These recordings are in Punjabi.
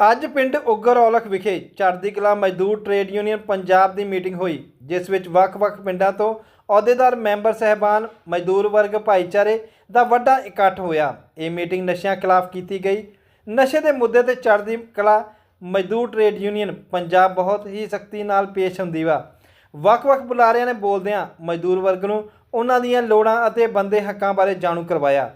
ਅੱਜ ਪਿੰਡ ਉੱਗਰ ਔਲਖ ਵਿਖੇ ਚੜ੍ਹਦੀ ਕਲਾ ਮਜ਼ਦੂਰ ਟ੍ਰੇਡ ਯੂਨੀਅਨ ਪੰਜਾਬ ਦੀ ਮੀਟਿੰਗ ਹੋਈ, ਜਿਸ ਵਿੱਚ ਵੱਖ-ਵੱਖ ਪਿੰਡਾਂ ਤੋਂ ਅਹੁਦੇਦਾਰ ਮੈਂਬਰ ਸਹਿਬਾਨ, ਮਜ਼ਦੂਰ ਵਰਗ, ਭਾਈਚਾਰੇ ਦਾ ਵੱਡਾ ਇਕੱਠ ਹੋਇਆ। ਇਹ ਮੀਟਿੰਗ ਨਸ਼ਿਆਂ ਖਿਲਾਫ ਕੀਤੀ ਗਈ। ਨਸ਼ੇ ਦੇ ਮੁੱਦੇ ਤੇ ਚੜ੍ਹਦੀ ਕਲਾ ਮਜ਼ਦੂਰ ਟ੍ਰੇਡ ਯੂਨੀਅਨ ਪੰਜਾਬ ਬਹੁਤ ਹੀ ਸਖਤੀ ਨਾਲ ਪੇਸ਼ ਹੁੰਦੀ ਵਾ। ਵੱਖ-ਵੱਖ ਬੁਲਾਰਿਆਂ ਨੇ ਬੋਲਦਿਆਂ ਮਜ਼ਦੂਰ ਵਰਗ ਨੂੰ ਉਹਨਾਂ ਦੀਆਂ ਲੋੜਾਂ ਅਤੇ ਬੰਦੇ ਹੱਕਾਂ ਬਾਰੇ ਜਾਣੂ ਕਰਵਾਇਆ।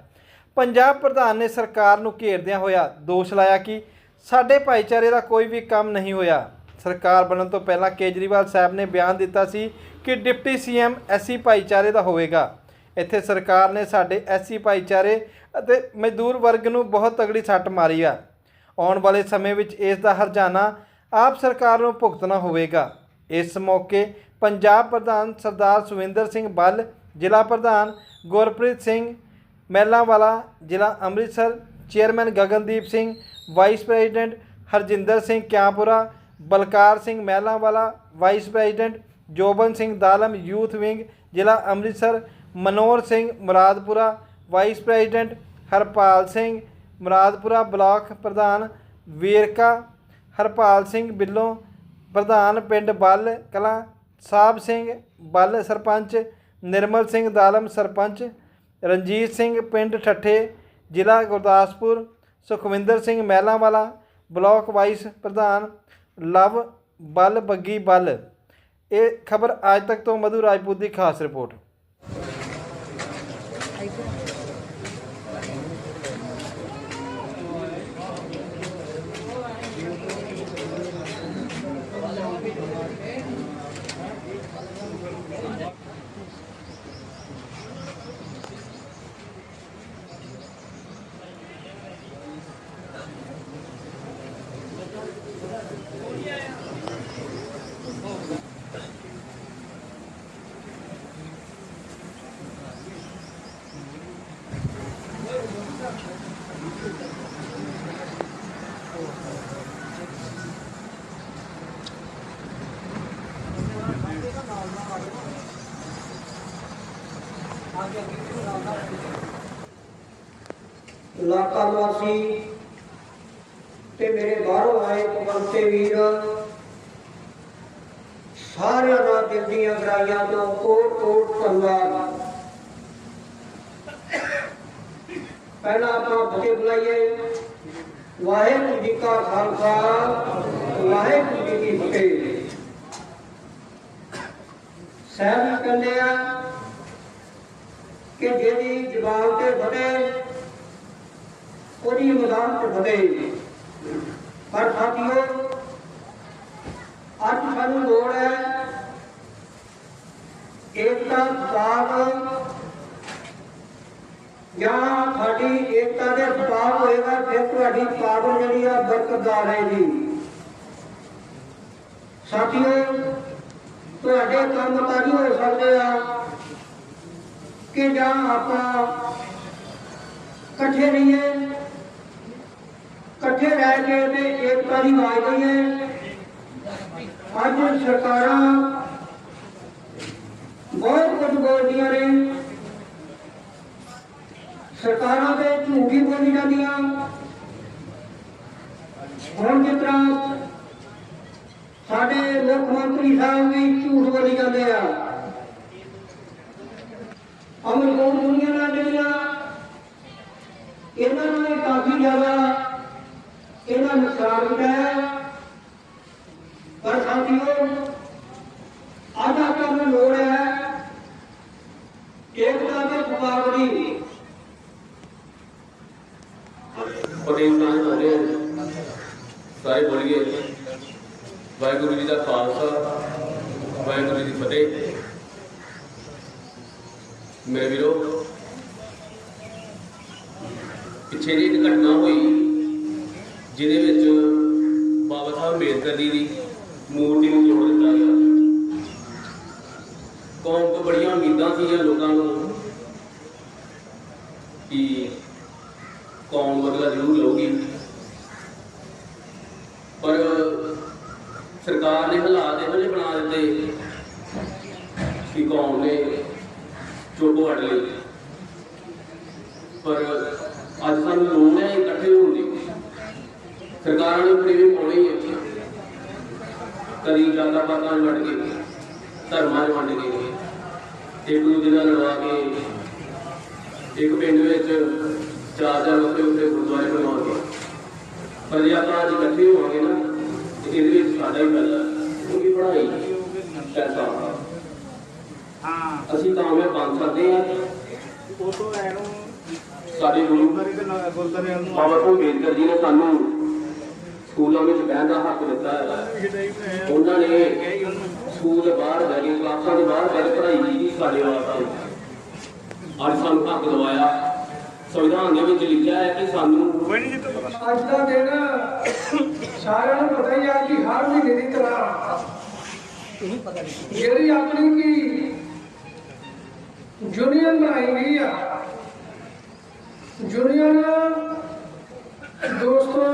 ਪੰਜਾਬ ਪ੍ਰਧਾਨ ਨੇ ਸਰਕਾਰ ਨੂੰ ਘੇਰਦਿਆਂ ਹੋਇਆ ਦੋਸ਼ ਲਾਇਆ ਕਿ ਸਾਡੇ ਭਾਈਚਾਰੇ ਦਾ ਕੋਈ ਵੀ ਕੰਮ ਨਹੀਂ ਹੋਇਆ। ਸਰਕਾਰ ਬਣਨ ਤੋਂ ਪਹਿਲਾਂ ਕੇਜਰੀਵਾਲ ਸਾਹਿਬ ਨੇ ਬਿਆਨ ਦਿੱਤਾ ਸੀ ਕਿ ਡਿਪਟੀ ਸੀਐਮ ਐਸਸੀ ਭਾਈਚਾਰੇ ਦਾ ਹੋਵੇਗਾ। ਇੱਥੇ ਸਰਕਾਰ ਨੇ ਸਾਡੇ ਐਸਸੀ ਭਾਈਚਾਰੇ ਅਤੇ ਮਜ਼ਦੂਰ ਵਰਗ ਨੂੰ ਬਹੁਤ ਤਗੜੀ ਸੱਟ ਮਾਰੀ ਆ। ਆਉਣ ਵਾਲੇ ਸਮੇਂ ਵਿੱਚ ਇਸ ਦਾ ਹਰਜਾਨਾ ਆਪ ਸਰਕਾਰ ਨੂੰ ਭੁਗਤਣਾ ਹੋਵੇਗਾ। ਇਸ ਮੌਕੇ ਪੰਜਾਬ ਪ੍ਰਧਾਨ ਸਰਦਾਰ ਸੁਵਿੰਦਰ ਸਿੰਘ ਬੱਲ, ਜ਼ਿਲ੍ਹਾ ਪ੍ਰਧਾਨ ਗੁਰਪ੍ਰੀਤ ਸਿੰਘ, ਮਹਿਲਾਂਵਾਲਾ, ਜ਼ਿਲ੍ਹਾ Amritsar, chairman Gagandeep Singh vice president Harjinder Singh Kiapura, Balkar Singh Mehlanwala, vice president Joban Singh Dalam, youth wing, ਜ਼ਿਲ੍ਹਾ Amritsar, Manohar Singh Muradpura, vice president Harpal Singh Muradpura block ਪ੍ਰਧਾਨ ਵੇਰਕਾ, ਹਰਪਾਲ ਸਿੰਘ ਬਿੱਲੋਂ ਪ੍ਰਧਾਨ ਪਿੰਡ ਬੱਲ ਕਲਾਂ, ਸਾਹਿਬ ਸਿੰਘ ਬੱਲ ਸਰਪੰਚ, ਨਿਰਮਲ ਸਿੰਘ ਦਾਲਮ ਸਰਪੰਚ, ਰਣਜੀਤ ਸਿੰਘ ਪਿੰਡ ਠੱਠੇ, ਜ਼ਿਲ੍ਹਾ ਗੁਰਦਾਸਪੁਰ ਸੁਖਵਿੰਦਰ ਸਿੰਘ ਮਹਿਲਾਂਵਾਲਾ, ਬਲਾਕ ਵਾਈਸ ਪ੍ਰਧਾਨ ਲਵ ਬੱਲ ਬੱਗੀ ਬੱਲ। ਇਹ ਖਬਰ ਅੱਜ ਤੱਕ ਤੋਂ ਮਧੂ ਰਾਜਪੂਤ ਦੀ ਖਾਸ ਰਿਪੋਰਟ। ਇਲਾਕਾ ਵਾਸੀ ਤੇ ਮੇਰੇ ਬਾਹਰੋਂ ਆਏ ਪਵੰਤੇ ਵੀਰ। ਸਾਰਿਆਂ ਦਾ ਦਿਲ ਦੀਆਂ ਗਰਾਈਆਂ ਤੋਂ ਕੋਟ ਕੋਟ ਧੰਨਵਾਦ ਪਹਿਲਾਂ ਆਪਾਂ ਫਤਿਹ ਬੁਲਾਈਏ। ਵਾਹਿਗੁਰੂ ਜੀ ਕਾ ਖਾਲਸਾ, ਵਾਹਿਗੁਰੂ ਜੀ ਕੀ ਫਤਿਹ। ਸਾਹਿਬ ਕਹਿੰਦੇ ਆ ਕਿ ਜਿਹਦੀ ਜ਼ਬਾਨ ਤੇ ਫਤਿਹ ਉਹਦੀ ਮੈਦਾਨ ਤੇ ਫਤਿਹ ਪਰ ਸਾਥੀਓ, ਅੱਜ ਸਾਨੂੰ ਲੋੜ ਹੈ ਏਕਤਾ, ਸਾਥ ਜਾਂ ਸਾਡੀ ਏਕਤਾ ਦੇ ਸਪਾਰ ਹੋਏਗਾ ਫਿਰ ਤੁਹਾਡੀ ਪਾਵਰ ਜਿਹੜੀ ਆ ਬਰਕਰਾਰ ਰਹੇਗੀ। ਸਾਥੀਓ, ਤੁਹਾਡੇ ਕੰਮ ਤਾਂ ਨਹੀਂ ਹੋ ਸਕਦੇ ਆ ਕਿ ਜਾਂ ਆਪਾਂ ਇਕੱਠੇ ਰਹੀਏ। ਇਕੱਠੇ ਰਹਿ ਕੇ ਤੇ ਏਕਤਾ ਦੀ ਆਵਾਜ਼ ਦਈਏ ਅੱਜ ਸਰਕਾਰਾਂ ਬਹੁਤ ਕੁਝ ਬੋਲਦੀਆਂ ਨੇ। ਸਰਕਾਰਾਂ ਤੇ ਝੂਠੀ ਬੋਲੀ ਜਾਂਦੀਆਂ। ਹੁਣ ਜਿਸ ਤਰ੍ਹਾਂ ਸਾਡੇ ਮੁੱਖ ਮੰਤਰੀ ਸਾਹਿਬ ਵੀ ਝੂਠ ਬੋਲੀ ਜਾਂਦੇ ਆ। ਅਮਰਕੋਟ ਦੁਨੀਆ ਨਾਲ ਜਿਹੜੀਆਂ ਇਹਨਾਂ ਨੂੰ ਇਹ ਕਾਫੀ ਜ਼ਿਆਦਾ ਇਹਨਾਂ ਨੁਕਸਾਨ ਹੁੰਦਾ ਪਰ ਸਾਥੀਓ ਅੱਜ ਆਪਾਂ ਨੂੰ ਲੋੜ ਹੈ ਏਕਤਾ ਦੇ ਪੁਕਾਰ ਦੀ ਫਤਿਹ ਸਾਹਿਬ ਬੋਲੇ ਸਾਰੇ ਬੋਲੀਏ ਵਾਹਿਗੁਰੂ ਜੀ ਦਾ ਖਾਲਸਾ, ਵਾਹਿਗੁਰੂ ਜੀ ਦੀ ਫਤਿਹ। ਮੇਰੇ ਵੀਰੋ, ਪਿੱਛੇ ਜਿਹੀ ਇੱਕ ਘਟਨਾ ਹੋਈ। ਜਿਹਦੇ ਵਿੱਚ ਬਾਬਾ ਸਾਹਿਬ ਅੰਬੇਦਕਰ ਜੀ ਦੀ ਮੂਰਤੀ ਨੂੰ ਤੋੜ ਦਿੱਤਾ ਗਿਆ। ਕੌਮ ਤੋਂ ਬੜੀਆਂ ਉਮੀਦਾਂ ਸੀਗੀਆਂ ਲੋਕਾਂ ਨੂੰ ਕਿ ਕੌਮ ਬਦਲਾ ਜ਼ਰੂਰ ਲਊਗੀ। ਪਰ ਸਰਕਾਰ ਨੇ ਹਾਲਾਤ ਇਹੋ ਜਿਹੇ ਬਣਾ ਦਿੱਤੇ ਕਿ ਕੌਮ ਨੇ ਚੁੱਪ ਵੜ ਲਈ ਪਰ ਅੱਜ ਸਾਨੂੰ ਲੋੜ ਹੈ ਇਕੱਠੇ ਹੋਣ ਦੀ ਸਰਕਾਰਾਂ ਨੇ ਪ੍ਰੇਮ ਪਾਉਣੀ ਹੈ ਕਦੀ ਜਾਂਦਾ ਪਾਤਾਂ ਵੰਡ ਕੇ ਧਰਮਾਂ ਨੂੰ ਵੰਡ ਕੇ ਇੱਕ ਦੂਜੇ ਨਾਲ ਲੜਵਾ ਕੇ ਇੱਕ ਪਿੰਡ ਵਿੱਚ ਚਾਰ ਚਾਰ ਉੱਤੇ ਉੱਤੇ ਗੁਰਦੁਆਰੇ ਬਣਾਉਣ ਕੇ ਪਰ ਜੇ ਆਪਾਂ ਅੱਜ ਇਕੱਠੇ ਹੋਵਾਂਗੇ ਨਾ ਤੇ ਇਹਦੇ ਵਿੱਚ ਸਾਡਾ ਹੀ ਫਾਇਦਾ। ਕਿਉਂਕਿ ਪੜ੍ਹਾਈ ਪੈਸਾ। ਹਾਂ। ਅਸੀਂ ਕਾਮਯਾਬ ਬਣ ਸਕਦੇ ਹਾਂ ਉਹ ਤੋਂ ਐਨੂੰ ਸਾਡੇ ਗੁਰੂ ਬਾਬਾ ਅੰਬੇਦਕਰ ਜੀ ਨੇ ਸਾਨੂੰ ਸਕੂਲਾਂ ਵਿੱਚ ਬਹਿਣ ਦਾ ਹੱਕ ਦਿੱਤਾ ਹੈ। ਉਹਨਾਂ ਨੇ ਸਕੂਲ ਬਾਹਰ ਬਹਿ ਕੇ ਕਲਾਸਾਂ ਦੇ ਬਾਹਰ ਬਹਿ ਕੇ ਪੜ੍ਹਾਈ ਕੀਤੀ ਸਾਡੇ ਵਾਸਤੇ। ਅੱਜ ਸਾਨੂੰ ਹੱਕ ਦਵਾਇਆ। ਸੰਵਿਧਾਨ ਦੇ ਵਿੱਚ ਲਿਖਿਆ ਹੈ ਕਿ ਸਾਨੂੰ ਕੋਈ ਨਹੀਂ ਜਿੱਤ ਪਤਾ ਅੱਜ ਦਾ ਦਿਨ ਸਾਰਿਆਂ ਨੂੰ ਪਤਾ ਹੀ ਆ ਕਿ ਹਰ ਮਹੀਨੇ ਦੀ ਤਰ੍ਹਾਂ ਜਿਹੜੀ ਆਪਣੀ ਕੀ ਯੂਨੀਅਨ ਬਣਾਈ ਗਈ ਆ ਯੂਨੀਅਨ ਦੋਸਤੋ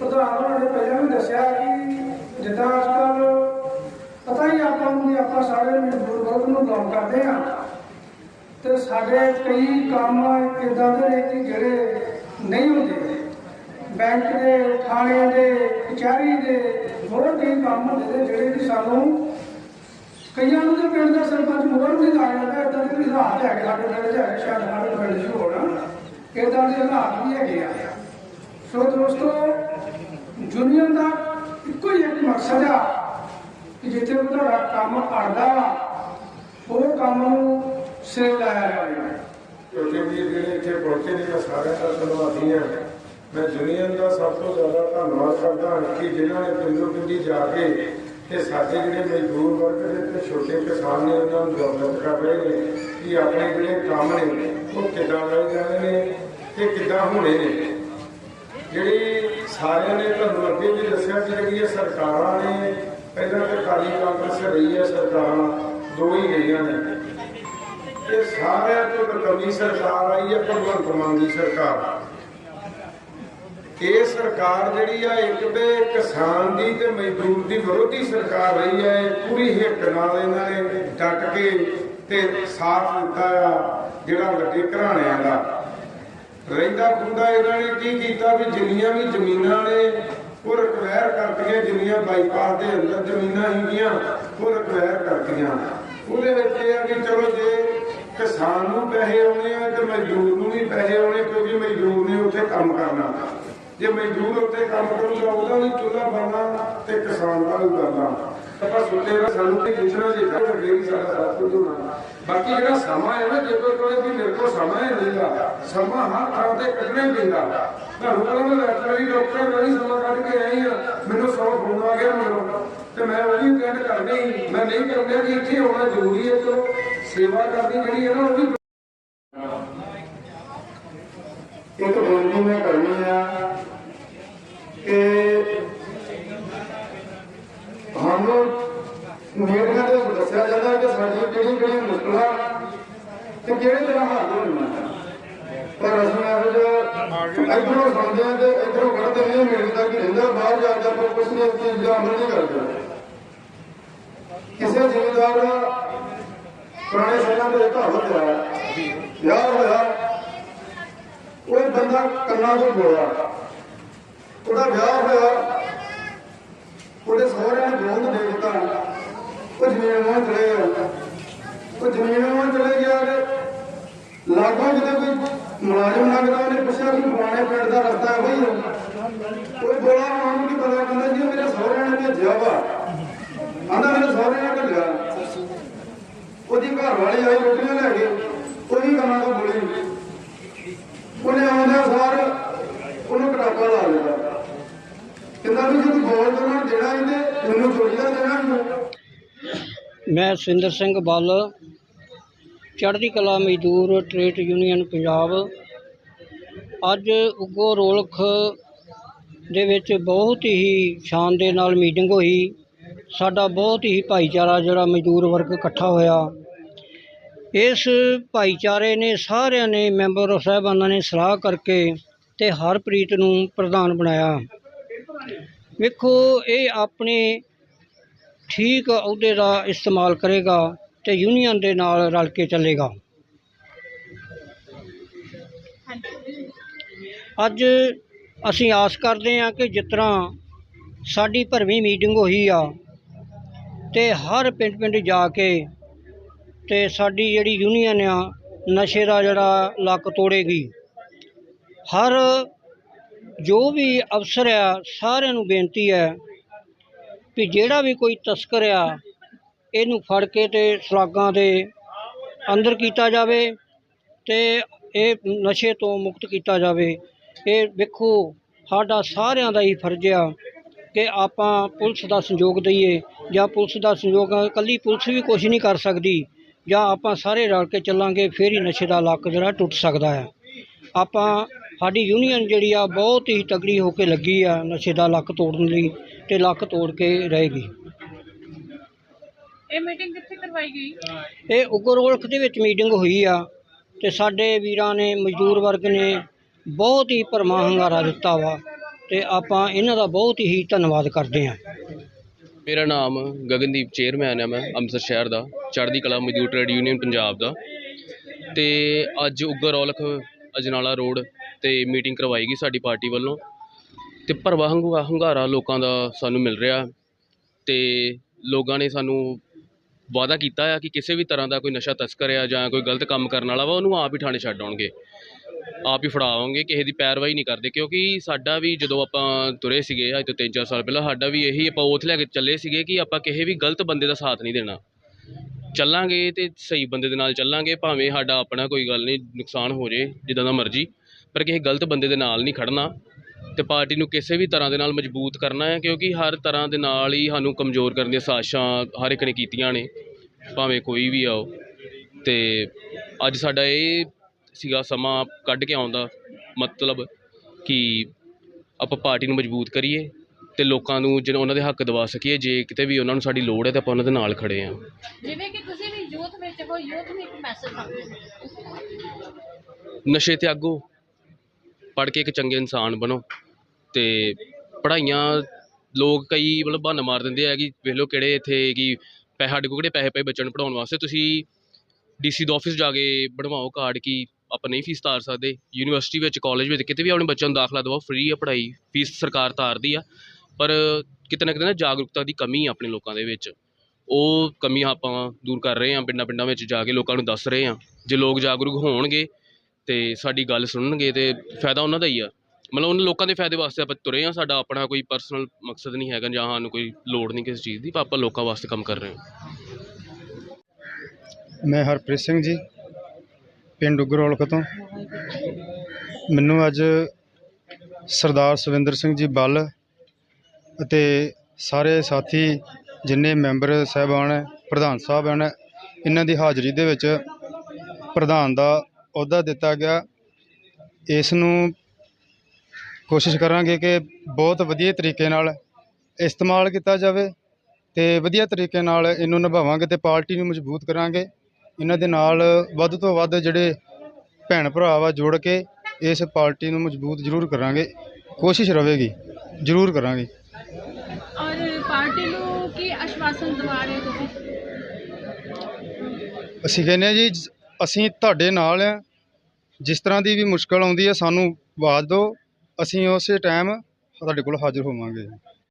ਪ੍ਰਧਾਨ ਹੋਣਾ ਨੇ ਪਹਿਲਾਂ ਵੀ ਦੱਸਿਆ ਕਿ ਜਿੱਦਾਂ ਅੱਜ ਕੱਲ ਪਤਾ ਹੀ ਆਪਾਂ ਨੂੰ ਆਪਾਂ ਸਾਰੇ ਮਜ਼ਦੂਰ ਵਰਗ ਨੂੰ ਕੰਮ ਕਰਦੇ ਆ। ਤੇ ਸਾਡੇ ਕਈ ਕੰਮ ਇਦਾਂ ਦੇ ਨੇ ਕਿ ਜਿਹੜੇ ਨਹੀਂ ਹੁੰਦੇ। ਬੈਂਕ ਦੇ ਥਾਣੇ ਦੇ, ਕਚਹਿਰੀ ਦੇ, ਹੋਰ ਕਈ ਕੰਮ ਹੁੰਦੇ ਨੇ ਜਿਹੜੇ ਕਿ ਸਾਨੂੰ ਕਈਆਂ ਨੂੰ ਤੇ ਪਿੰਡ ਦਾ ਸਰਪੰਚ ਮੋਹਰ ਵੀ ਲਾ ਜਾਂਦਾ, ਇਦਾਂ ਦੇ ਵੀ ਹਾਲਾਤ ਹੈਗੇ ਸਾਡੇ ਪਿੰਡ 'ਚ ਹੈਗੇ ਸ਼ਾਇਦ ਸਾਡੇ ਪਿੰਡ 'ਚ ਹੋਣ ਇਦਾਂ ਦੇ ਹਾਲਾਤ ਵੀ ਹੈਗੇ ਆ। ਸੋ ਦੋਸਤੋ ਯੂਨੀਅਨ ਦਾ ਇੱਕੋ ਹੀ ਇੱਕ ਮਕਸਦ ਆ ਕਿ ਜਿੱਥੇ ਵੀ ਤੁਹਾਡਾ ਕੰਮ ਅੜਦਾ ਵਾ ਉਹ ਕੰਮ ਨੂੰ ਸਿਰੇ ਲਾਇਆ ਜਾਵੇ ਕਿਉਂਕਿ ਵੀ ਜਿਹੜੇ ਇੱਥੇ ਪਹੁੰਚੇ ਨੇ, ਮੈਂ ਸਾਰਿਆਂ ਦਾ ਧੰਨਵਾਦੀ ਹਾਂ। ਮੈਂ ਦੁਨੀਆ ਦਾ ਸਭ ਤੋਂ ਜ਼ਿਆਦਾ ਧੰਨਵਾਦ ਕਰਦਾ ਹਾਂ ਕਿ ਜਿਨ੍ਹਾਂ ਨੇ ਪਿੰਡੋ ਪਿੰਡੀ ਜਾ ਕੇ ਤੇ ਸਾਡੇ ਜਿਹੜੇ ਮਜ਼ਦੂਰ ਵਰਗ ਦੇ ਤੇ ਛੋਟੇ ਕਿਸਾਨ ਨੇ, ਉਹਨਾਂ ਨੂੰ ਜਾਗਰੂਕ ਕਰ ਰਹੇ ਨੇ ਕਿ ਆਪਣੇ ਜਿਹੜੇ ਕੰਮ ਨੇ, ਉਹ ਕਿੱਦਾਂ ਲਏ ਜਾਣੇ ਨੇ ਤੇ ਕਿੱਦਾਂ ਹੋਣੇ ਨੇ। ਜਿਹੜੀ ਸਾਰਿਆਂ ਨੇ ਤੁਹਾਨੂੰ ਅੱਗੇ ਵੀ ਦੱਸਿਆ ਕਿ ਜਿਹੜੀਆਂ ਸਰਕਾਰਾਂ ਨੇ, ਪਹਿਲਾਂ ਤਾਂ ਕਾਲੀ ਕਾਂਗਰਸ ਰਹੀ ਹੈ, ਸਰਕਾਰਾਂ ਦੋ ਹੀ ਗਈਆਂ ਨੇ। ਇਹ ਸਾਰਿਆਂ ਤੋਂ ਨਕਮੀ ਸਰਕਾਰ ਆਈ ਹੈ, ਭਗਵੰਤ ਮਾਨ ਦੀ ਸਰਕਾਰ। ਇਹ ਸਰਕਾਰ ਜਿਹੜੀ ਆ, ਇੱਕ ਤੇ ਕਿਸਾਨ ਦੀ ਤੇ ਮਜ਼ਦੂਰ ਦੀ ਵਿਰੋਧੀ ਸਰਕਾਰ ਰਹੀ ਹੈ ਪੂਰੀ ਹਿੱਕ ਨਾਲ ਇਹਨਾਂ ਨੇ ਡਟ ਕੇ ਤੇ ਸਾਥ ਦਿੱਤਾ ਆ, ਜਿਹੜਾ ਵੱਡੇ ਘਰਾਣਿਆਂ ਦਾ। ਰਹਿੰਦਾ ਖੁੰਦਾ ਇਹਨਾਂ ਨੇ ਕੀ ਕੀਤਾ ਵੀ ਜਿੰਨੀਆਂ ਵੀ ਜ਼ਮੀਨਾਂ ਨੇ, ਉਹ ਰਿਕਵਾਇਰ ਕਰਤੀਆਂ, ਜਿੰਨੀਆਂ ਬਾਈਪਾਸ ਦੇ ਅੰਦਰ ਜ਼ਮੀਨਾਂ ਹੈਗੀਆਂ, ਉਹ ਰਿਕਵਾਇਰ ਕਰਤੀਆਂ। ਉਹਦੇ ਵਿੱਚ ਇਹ ਆ ਕਿ ਚਲੋ ਜੇ ਕਿਸਾਨ ਨੂੰ ਪੈਸੇ ਆਉਣੇ ਆ ਤੇ ਮਜ਼ਦੂਰ ਨੂੰ ਵੀ ਪੈਸੇ ਆਉਣੇ ਕਿਉਂਕਿ ਮਜ਼ਦੂਰ ਨੇ ਉੱਥੇ ਕੰਮ ਕਰਨਾ ਜੇ ਮਜ਼ਦੂਰ ਉੱਥੇ ਕੰਮ ਕਰੂਗਾ ਉਹਦਾ ਵੀ ਚੁੱਲ੍ਹਾ ਬਣਨਾ ਤੇ ਕਿਸਾਨ ਦਾ ਵੀ ਬਣਨਾ ਆਪਾਂ ਸੁਣਦੇ ਹਾਂ ਸਾਨੂੰ ਕਿ ਪੁੱਛਣਾ ਜੇ ਤਾਂ ਸਾਡਾ ਸਾਥ ਕੁਝ ਹੋਣਾ ਬਾਕੀ ਜਿਹੜਾ ਸਮਾਂ ਹੈ ਨਾ, ਜੇ ਕੋਈ ਕਹੇ ਵੀ ਮੇਰੇ ਕੋਲ ਸਮਾਂ ਹੈ ਨਹੀਂਗਾ ਸਮਾਂ ਹਰ ਥਾਂ ਤੇ ਕੱਢਣਾ ਪੈਂਦਾ ਤੁਹਾਨੂੰ ਪਤਾ ਮੈਂ ਵੈਟਰਨਰੀ ਡਾਕਟਰ ਮੈਂ ਵੀ ਸਮਾਂ ਕੱਢ ਕੇ ਆਈ ਆ, ਮੈਨੂੰ ਸੌ ਫੋਨ ਆ ਗਿਆ ਮੈਨੂੰ ਤੇ ਮੈਂ ਉਹ ਅਟੈਂਡ ਕਰਨੀ ਮੈਂ ਨਹੀਂ ਕਰਦਾ ਕਿ ਇੱਥੇ ਆਉਣਾ ਜ਼ਰੂਰੀ ਹੈ ਚਲੋ ਸੇਵਾ ਕਰਨੀ ਜਿਹੜੀ ਹੈ ਨਾ ਉਹ ਵੀ ਇੱਕ ਬੇਨਤੀ ਮੈਂ ਕਰਨੀ ਆ ਕਿ ਸਾਨੂੰ ਮੀਡੀਆ ਤੇ ਦੱਸਿਆ ਜਾਂਦਾ ਕਿ ਸਾਡੀ ਕਿਹੜੀ ਕਿਹੜੀ ਮੁਸ਼ਕਲਾਂ ਤੇ ਕਿਹੜੇ ਤਰ੍ਹਾਂ ਹੱਲ ਹੋਣੀਆਂ ਪਰ ਅਸੀਂ ਇਹੋ ਜਿਹਾ ਇੱਧਰੋਂ ਸੁਣਦੇ ਹਾਂ ਤੇ ਇੱਧਰੋਂ ਕੱਢਦੇ ਨਹੀਂ ਮਿਲਦਾ ਕਿ ਰਹਿੰਦਾ, ਬਾਹਰ ਜਾ ਕੇ ਆਪਾਂ ਨਹੀਂ ਚੀਜ਼ ਦਾ ਅਮਲ ਨਹੀਂ ਕਰਦਾ। ਕਿਸੇ ਜ਼ਿੰਮੇਦਾਰ ਦਾ ਪੁਰਾਣੇ ਸਮਿਆਂ ਦੇ ਕਹਾਵਤ ਹੈ ਵਿਆਹ ਹੋਇਆ ਉਹ ਬੰਦਾ ਕੰਨਾਂ ਤੋਂ ਬੋਲਿਆ। ਉਹਦਾ ਵਿਆਹ ਹੋਇਆ, ਉਹਦੇ ਸਹੁਰਿਆਂ ਨੇ ਗੋਦ ਦੇ ਦਿੱਤਾ। ਉਹ ਜ਼ਮੀਨ ਵਾਂ ਚਲੇ ਗਿਆ ਉਹ ਜ਼ਮੀਨ ਵਾਂ ਚਲੇ ਗਿਆ ਤੇ ਲਾਗੋਂ ਜਦੋਂ ਕੋਈ ਮੁਲਾਜ਼ਮ ਲੱਗਦਾ, ਉਹਨੇ ਪੁੱਛਿਆ ਕਿ ਪੁਰਾਣੇ ਪਿੰਡ ਦਾ ਰਸਤਾ ਇਹੋ ਹੀ ਹੈ ਉਹ ਬੋਲਾ ਮਾਂ ਨੂੰ ਕੀ ਪਤਾ, ਕਹਿੰਦਾ ਜੀ ਮੇਰੇ ਸਹੁਰਿਆਂ ਨੇ ਭੇਜਿਆ ਵਾ। ਆਂਦਾ ਮੇਰੇ ਸਹੁਰੇ ਨੇ ਘਰ ਵਾਲੀ ਆਈ ਰੋਟੀਆਂ ਲੈ ਕੇ ਉਹ ਵੀ ਕੰਨਾਂ ਤੋਂ ਬੋਲੀ ਉਹਨੇ ਆਉਂਦਾ ਸਾਰ ਉਹਨੂੰ ਕਟਾਕਾ ਲਾ ਦਿੱਤਾ। ਕਹਿੰਦਾ ਵੀ ਜੇ ਤੂੰ ਬੋਲ ਦੇਣਾ ਦੇਣਾ ਇਹਦੇ ਮੈਨੂੰ ਚੋਰੀ ਦਾ ਦੇਣਾ ਮੈਂ ਸੁਰਿੰਦਰ ਸਿੰਘ ਬੱਲ ਚੜ੍ਹਦੀ ਕਲਾ ਮਜ਼ਦੂਰ ਟਰੇਡ ਯੂਨੀਅਨ ਪੰਜਾਬ। ਅੱਜ ਉਗੋ ਰੋਲਖ ਦੇ ਵਿੱਚ ਬਹੁਤ ਹੀ ਸ਼ਾਨ ਦੇ ਨਾਲ ਮੀਟਿੰਗ ਹੋਈ। ਸਾਡਾ ਬਹੁਤ ਹੀ ਭਾਈਚਾਰਾ ਜਿਹੜਾ ਮਜ਼ਦੂਰ ਵਰਗ ਇਕੱਠਾ ਹੋਇਆ। ਇਸ ਭਾਈਚਾਰੇ ਨੇ ਸਾਰਿਆਂ ਨੇ ਮੈਂਬਰ ਸਾਹਿਬਾਨਾਂ ਨੇ ਸਲਾਹ ਕਰਕੇ ਤੇ ਹਰਪ੍ਰੀਤ ਨੂੰ ਪ੍ਰਧਾਨ ਬਣਾਇਆ। ਵੇਖੋ, ਇਹ ਆਪਣੇ ਠੀਕ ਅਹੁਦੇ ਦਾ ਇਸਤੇਮਾਲ ਕਰੇਗਾ ਤੇ ਯੂਨੀਅਨ ਦੇ ਨਾਲ ਰਲ ਕੇ ਚੱਲੇਗਾ। ਅੱਜ ਅਸੀਂ ਆਸ ਕਰਦੇ ਹਾਂ ਕਿ ਜਿਸ ਤਰ੍ਹਾਂ ਸਾਡੀ ਭਰਵੀਂ ਮੀਟਿੰਗ ਹੋਈ ਆ ਤੇ ਹਰ ਪਿੰਡ ਪਿੰਡ ਜਾ ਕੇ ਅਤੇ ਸਾਡੀ ਜਿਹੜੀ ਯੂਨੀਅਨ ਆ, ਨਸ਼ੇ ਦਾ ਜਿਹੜਾ ਲੱਕ ਤੋੜੇਗੀ। ਹਰ ਜੋ ਵੀ ਅਫਸਰ ਆ, ਸਾਰਿਆਂ ਨੂੰ ਬੇਨਤੀ ਹੈ ਵੀ ਜਿਹੜਾ ਵੀ ਕੋਈ ਤਸਕਰ ਆ, ਇਹਨੂੰ ਫੜ ਕੇ ਤੇ ਸਲਾਗਾਂ ਦੇ ਅੰਦਰ ਕੀਤਾ ਜਾਵੇ ਤੇ ਇਹ ਨਸ਼ੇ ਤੋਂ ਮੁਕਤ ਕੀਤਾ ਜਾਵੇ। ਇਹ ਵੇਖੋ, ਸਾਡਾ ਸਾਰਿਆਂ ਦਾ ਹੀ ਫਰਜ਼ ਆ ਕਿ ਆਪਾਂ ਪੁਲਿਸ ਦਾ ਸਹਿਯੋਗ ਦਈਏ ਜਾਂ ਪੁਲਿਸ ਦਾ ਸਹਿਯੋਗ ਇਕੱਲੀ ਪੁਲਿਸ ਵੀ ਕੁਝ ਨਹੀਂ ਕਰ ਸਕਦੀ। ਜਾਂ ਆਪਾਂ ਸਾਰੇ ਰਲ ਕੇ ਚੱਲਾਂਗੇ ਫਿਰ ਹੀ ਨਸ਼ੇ ਦਾ ਲੱਕ ਜਿਹੜਾ ਟੁੱਟ ਸਕਦਾ ਹੈ। ਆਪਾਂ ਸਾਡੀ ਯੂਨੀਅਨ ਜਿਹੜੀ ਆ ਬਹੁਤ ਹੀ ਤਗੜੀ ਹੋ ਕੇ ਲੱਗੀ ਆ ਨਸ਼ੇ ਦਾ ਲੱਕ ਤੋੜਨ ਲਈ ਤੇ ਲੱਕ ਤੋੜ ਕੇ ਰਹੇਗੀ। ਇਹ ਮੀਟਿੰਗ ਕਿੱਥੇ ਕਰਵਾਈ ਗਈ? ਇਹ ਉਗਰੋਲਖ ਦੇ ਵਿੱਚ ਮੀਟਿੰਗ ਹੋਈ ਆ ਤੇ ਸਾਡੇ ਵੀਰਾਂ ਨੇ ਮਜ਼ਦੂਰ ਵਰਗ ਨੇ ਬਹੁਤ ਹੀ ਭਰਮਾ ਹੰਗਾਰਾ ਦਿੱਤਾ ਵਾ ਤੇ ਆਪਾਂ ਇਹਨਾਂ ਦਾ ਬਹੁਤ ਹੀ ਧੰਨਵਾਦ ਕਰਦੇ ਹਾਂ। ਮੇਰਾ ਨਾਮ ਗਗਨਦੀਪ ਚੇਅਰਮੈਨ ਆ ਮੈਂ, ਅੰਮ੍ਰਿਤਸਰ ਸ਼ਹਿਰ ਦਾ, ਚੜ੍ਹਦੀ ਕਲਾ ਮਜ਼ਦੂਰ ਟ੍ਰੇਡ ਯੂਨੀਅਨ ਪੰਜਾਬ ਦਾ। ਤੇ ਅੱਜ ਉੱਗਰ ਔਲਖ ਅਜਨਾਲਾ ਰੋਡ ਤੇ ਮੀਟਿੰਗ ਕਰਵਾਈ ਗਈ ਸਾਡੀ ਪਾਰਟੀ ਵੱਲੋਂ। ਤੇ ਭਰਵਾ ਹੰਗੂ, ਹੰਗਾਰਾ ਲੋਕਾਂ ਦਾ ਸਾਨੂੰ ਮਿਲ ਰਿਹਾ। ਤੇ ਲੋਕਾਂ ਨੇ ਸਾਨੂੰ ਵਾਅਦਾ ਕੀਤਾ ਆ ਕਿ ਕਿਸੇ ਵੀ ਤਰ੍ਹਾਂ ਦਾ ਕੋਈ ਨਸ਼ਾ ਤਸਕਰ ਆ ਜਾਂ ਕੋਈ ਗਲਤ ਕੰਮ ਕਰਨ ਵਾਲਾ ਵਾ, ਉਹਨੂੰ ਆਪ ਹੀ ਥਾਣੇ ਛੱਡ ਆਉਣਗੇ। ਆਪ ਹੀ ਫੜਾਵਾਂਗੇ, ਕਿਸੇ ਦੀ ਪੈਰਵਾਈ ਨਹੀਂ ਕਰਦੇ, ਕਿਉਂਕਿ ਸਾਡਾ ਵੀ ਜਦੋਂ ਆਪਾਂ ਤੁਰੇ ਸੀਗੇ, ਅੱਜ ਤੋਂ 3-4 ਸਾਲ ਪਹਿਲਾਂ, ਸਾਡਾ ਵੀ ਇਹੀ ਆਪਾਂ ਉਥੇ ਲੈ ਕੇ ਚੱਲੇ ਸੀਗੇ ਕਿ ਆਪਾਂ ਕਿਸੇ ਵੀ ਗਲਤ ਬੰਦੇ ਦਾ ਸਾਥ ਨਹੀਂ ਦੇਣਾ। ਚੱਲਾਂਗੇ ਤੇ ਸਹੀ ਬੰਦੇ ਦੇ ਨਾਲ ਚੱਲਾਂਗੇ, ਭਾਵੇਂ ਸਾਡਾ ਆਪਣਾ ਕੋਈ ਗੱਲ ਨਹੀਂ, ਨੁਕਸਾਨ ਹੋ ਜੇ, ਜਿੱਦਾਂ ਦਾ ਮਰਜ਼ੀ, ਪਰ ਕਿਸੇ ਗਲਤ ਬੰਦੇ ਦੇ ਨਾਲ ਨਹੀਂ ਖੜਨਾ ਤੇ ਪਾਰਟੀ ਨੂੰ ਕਿਸੇ ਵੀ ਤਰ੍ਹਾਂ ਦੇ ਨਾਲ ਮਜ਼ਬੂਤ ਕਰਨਾ ਹੈ, ਕਿਉਂਕਿ ਹਰ ਤਰ੍ਹਾਂ ਦੇ ਨਾਲ ਹੀ ਸਾਨੂੰ ਕਮਜ਼ੋਰ ਕਰਨ ਦੀਆਂ ਸਾਜ਼ਿਸ਼ਾਂ ਹਰ ਇੱਕ ਨੇ ਕੀਤੀਆਂ ਨੇ, ਭਾਵੇਂ ਕੋਈ ਵੀ ਆਓ। ਤੇ ਅੱਜ ਸਾਡਾ ਇਹ ਸੀਗਾ ਸਮਾਂ ਕੱਢ ਕੇ ਆਉਂਦਾ ਮਤਲਬ ਕਿ ਆਪਾਂ ਪਾਰਟੀ ਨੂੰ ਮਜ਼ਬੂਤ ਕਰੀਏ ਤੇ ਲੋਕਾਂ ਨੂੰ ਜਿਹਨਾਂ ਉਹਨਾਂ ਦੇ ਹੱਕ ਦਿਵਾ ਸਕੀਏ ਜੇ ਕਿਤੇ ਵੀ ਉਹਨਾਂ ਨੂੰ ਸਾਡੀ ਲੋੜ ਹੈ ਤਾਂ ਆਪਾਂ ਉਹਨਾਂ ਦੇ ਨਾਲ ਖੜੇ ਹਾਂ ਜਿਵੇਂ ਕਿ ਤੁਸੀਂ ਵੀ ਯੂਥ ਵਿੱਚ ਹੋ ਯੂਥ ਨੂੰ ਇੱਕ ਮੈਸੇਜ ਸਮਝੋ ਨਸ਼ੇ ਤੇ ਆਗੋ ਪੜ੍ਹ ਕੇ ਇੱਕ ਚੰਗੇ ਇਨਸਾਨ ਬਣੋ ਤੇ ਪੜ੍ਹਾਈਆਂ ਲੋਕ ਕਈ ਮਤਲਬ ਬਹਾਨਾ ਮਾਰ ਦਿੰਦੇ ਆ ਕਿ ਵੇਖ ਲਓ ਕਿਹੜੇ ਇੱਥੇ ਕਿ ਪੈਸੇ ਸਾਡੇ ਕੋਲ ਕਿਹੜੇ ਪੈਸੇ ਪਏ ਬੱਚਿਆਂ ਨੂੰ ਪੜ੍ਹਾਉਣ ਵਾਸਤੇ ਤੁਸੀਂ ਡੀਸੀ ਦਾ ਆਫਿਸ ਜਾ ਕੇ ਬਣਵਾਓ ਕਾਰਡ ਕਿ ਆਪਾਂ ਨਹੀਂ ਫੀਸ ਤਾਰ ਸਕਦੇ। ਯੂਨੀਵਰਸਿਟੀ ਵਿੱਚ ਕਾਲਜ ਵਿੱਚ ਕਿਤੇ ਵੀ ਆਪਣੇ ਬੱਚਿਆਂ ਨੂੰ ਦਾਖਲਾ ਦਿਵਾਓ ਫ੍ਰੀ ਆ ਪੜ੍ਹਾਈ ਫੀਸ ਸਰਕਾਰ ਤਾਰਦੀ ਆ। ਪਰ ਕਿਤੇ ਨਾ ਕਿਤੇ ਨਾ ਜਾਗਰੂਕਤਾ ਦੀ ਕਮੀ ਆ ਆਪਣੇ ਲੋਕਾਂ ਦੇ ਵਿੱਚ। ਉਹ ਕਮੀ ਆਪਾਂ ਦੂਰ ਕਰ ਰਹੇ ਹਾਂ ਪਿੰਡਾਂ ਪਿੰਡਾਂ ਵਿੱਚ ਜਾ ਕੇ ਲੋਕਾਂ ਨੂੰ ਦੱਸ ਰਹੇ ਹਾਂ ਜੇ ਲੋਕ ਜਾਗਰੂਕ ਹੋਣਗੇ ਤੇ ਸਾਡੀ ਗੱਲ ਸੁਣਨਗੇ ਤੇ ਫਾਇਦਾ ਉਹਨਾਂ ਦਾ ਹੀ ਆ। ਮਤਲਬ ਉਹਨਾਂ ਲੋਕਾਂ ਦੇ ਫਾਇਦੇ ਵਾਸਤੇ ਆਪਾਂ ਤੁਰੇ ਹਾਂ ਸਾਡਾ ਆਪਣਾ ਕੋਈ ਪਰਸਨਲ ਮਕਸਦ ਨਹੀਂ ਹੈਗਾ ਜਾਂ ਸਾਨੂੰ ਕੋਈ ਲੋੜ ਨਹੀਂ ਕਿਸੇ ਚੀਜ਼ ਦੀ, ਪਰ ਆਪਾਂ ਲੋਕਾਂ ਵਾਸਤੇ ਕੰਮ ਕਰ ਰਹੇ ਹਾਂ ਮੈਂ ਹਰਪ੍ਰੀਤ ਸਿੰਘ ਜੀ। ਪਿੰਡ ਉਗਰੋਲਕ ਤੋਂ। ਮੈਨੂੰ ਅੱਜ ਸਰਦਾਰ ਸੁਵਿੰਦਰ ਸਿੰਘ ਜੀ ਬੱਲ ਅਤੇ ਸਾਰੇ ਸਾਥੀ ਜਿੰਨੇ ਮੈਂਬਰ ਸਾਹਿਬਾਨ, ਪ੍ਰਧਾਨ ਸਾਹਿਬ ਹਨ, ਇਹਨਾਂ ਦੀ ਹਾਜ਼ਰੀ ਦੇ ਵਿੱਚ ਪ੍ਰਧਾਨ ਦਾ ਅਹੁਦਾ ਦਿੱਤਾ ਗਿਆ। ਇਸ ਨੂੰ ਕੋਸ਼ਿਸ਼ ਕਰਾਂਗੇ ਕਿ ਬਹੁਤ ਵਧੀਆ ਤਰੀਕੇ ਨਾਲ ਇਸਤੇਮਾਲ ਕੀਤਾ ਜਾਵੇ ਤੇ ਵਧੀਆ ਤਰੀਕੇ ਨਾਲ ਇਹਨੂੰ ਨਿਭਾਵਾਂਗੇ ਤੇ ਪਾਰਟੀ ਨੂੰ ਮਜ਼ਬੂਤ ਕਰਾਂਗੇ। ਇਹਨਾਂ ਦੇ ਨਾਲ ਵੱਧ ਤੋਂ ਵੱਧ ਜਿਹੜੇ ਭੈਣ ਭਰਾ ਵਾ ਜੁੜ ਕੇ ਇਸ ਪਾਰਟੀ ਨੂੰ ਮਜ਼ਬੂਤ ਜ਼ਰੂਰ ਕਰਾਂਗੇ ਕੋਸ਼ਿਸ਼ ਰਹੇਗੀ ਜ਼ਰੂਰ ਕਰਾਂਗੇ। ਔਰ ਪਾਰਟੀ ਨੂੰ ਕੀ ਆਸ਼ਵਾਸਨ ਦਿਵਾ ਰਹੇ ਹੋ ਤੁਸੀਂ? ਅਸੀਂ ਕਹਿੰਦੇ ਹਾਂ ਜੀ ਅਸੀਂ ਤੁਹਾਡੇ ਨਾਲ ਆ ਜਿਸ ਤਰ੍ਹਾਂ ਦੀ ਵੀ ਮੁਸ਼ਕਲ ਆਉਂਦੀ ਹੈ ਸਾਨੂੰ ਆਵਾਜ਼ ਦਿਓ। ਅਸੀਂ ਉਸੇ ਟਾਈਮ ਤੁਹਾਡੇ ਕੋਲ ਹਾਜ਼ਰ ਹੋਵਾਂਗੇ।